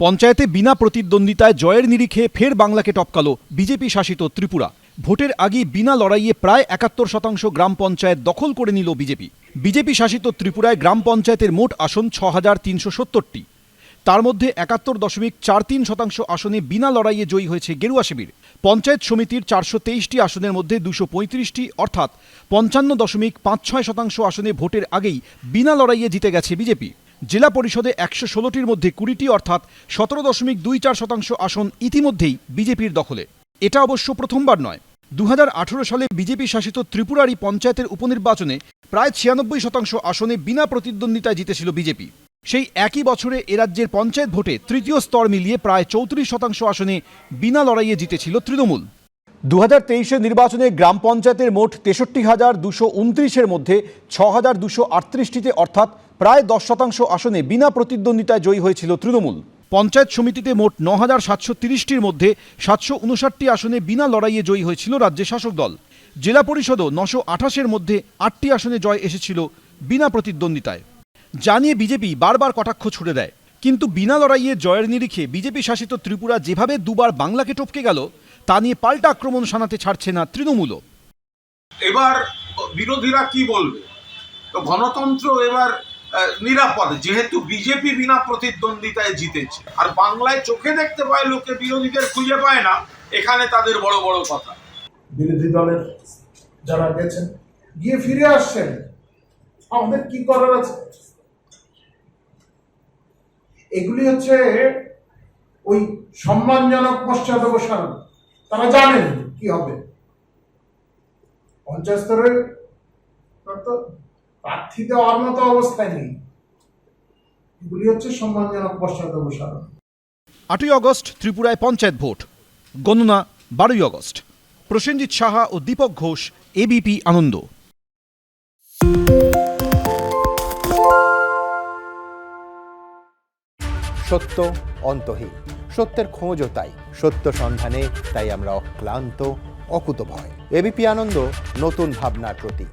পঞ্চায়েতে বিনা প্রতিদ্বন্দ্বিতায় জয়ের নিরিখে ফের বাংলাকে টপকালো বিজেপি শাসিত ত্রিপুরা। ভোটের আগে বিনা লড়াইয়ে প্রায় একাত্তর শতাংশ গ্রাম পঞ্চায়েত দখল করে নিল বিজেপি। বিজেপি শাসিত ত্রিপুরায় গ্রাম পঞ্চায়েতের মোট আসন ছ হাজার তিনশো সত্তরটি। তার মধ্যে একাত্তর দশমিক চার তিন শতাংশ আসনে বিনা লড়াইয়ে জয়ী হয়েছে গেরুয়া শিবির। পঞ্চায়েত সমিতির চারশো তেইশটি আসনের মধ্যে দুশো পঁয়ত্রিশটি, অর্থাৎ পঞ্চান্ন দশমিক পাঁচ ছয় শতাংশ আসনে ভোটের আগেই বিনা লড়াইয়ে জিতে গেছে বিজেপি। জেলা পরিষদে একশো ষোলোটির মধ্যে কুড়িটি, অর্থাৎ সতেরো দশমিক দুই চার শতাংশ আসন ইতিমধ্যেই বিজেপির দখলে। এটা অবশ্য প্রথমবার নয়। দু সালে বিজেপি শাসিত ত্রিপুরারই পঞ্চায়েতের উপনির্বাচনে প্রায় ছিয়ানব্বই শতাংশ আসনে বিনা প্রতিদ্বন্দ্বিতায় জিতেছিল বিজেপি। সেই একই বছরে এ রাজ্যের পঞ্চায়েত ভোটে তৃতীয় স্তর মিলিয়ে প্রায় চৌত্রিশ শতাংশ আসনে বিনা লড়াইয়ে জিতেছিল তৃণমূল। দু হাজার নির্বাচনে গ্রাম পঞ্চায়েতের মোট তেষট্টি হাজার দুশো উনত্রিশের মধ্যে ছ হাজার দুশো অর্থাৎ প্রায় দশ শতাংশ আসনে বিনা প্রতিদ্বন্দ্বিতায় জয়ী হয়েছিল তৃণমূল। পঞ্চায়েত সমিতিতে মোট ন হাজার সাতশো তিরিশটির মধ্যে সাতশো উনষাটটি আসনে বিনা লড়াইয়ে জয়ী হয়েছিল রাজ্যের শাসক দল। জেলা পরিষদও নশো আঠাশের মধ্যে আটটি আসনে জয় এসেছিল বিনা প্রতিদ্বন্দ্বিতায়। জানিয়ে বিজেপি বারবার কটাক্ষ ছুড়ে দেয়। কিন্তু বিনা লড়াইয়ে জয়ের নিরিখে বিজেপি শাসিত ত্রিপুরা যেভাবে দুবার বাংলাকে টপকে গেল তা নিয়ে পাল্টা আক্রমণ শানাতে ছাড়ছে না তৃণমূলও। এবার বিরোধীরা কি বলবে? তো গণতন্ত্র এবার নিরাপদ, যেহেতু বিজেপি বিনা প্রতিদ্বন্দ্বিতায় জিতেছে। আর বাংলায় চোখে দেখতে পায়, লোকে বিরোধীদের খুঁজে পায় না, এখানে তাদের বড় বড় কথা। বিরোধী দলের যারা গেছেন, গিয়ে ফিরে আসছেন, আমাদের কি করার আছে? এগুলি হচ্ছে ওই সম্মানজনক পশ্চাদবসান তারা জানেন কি হবে। পঞ্চায়েত স্তরে প্রার্থী দেওয়ার মতো অবস্থায় নেই। এগুলি হচ্ছে সম্মানজনক পশ্চাদবসান আটই আগস্ট ত্রিপুরায় পঞ্চায়েত ভোট। গণনা বারোই অগস্ট। প্রসেনজিৎ সাহা ও দীপক ঘোষ এবিপি আনন্দ। সত্য অন্তহীন। সত্যের খোঁজও তাই। সত্য সন্ধানে তাই আমরা অক্লান্ত অকুতভয়। এবিপি আনন্দ নতুন ভাবনার প্রতীক।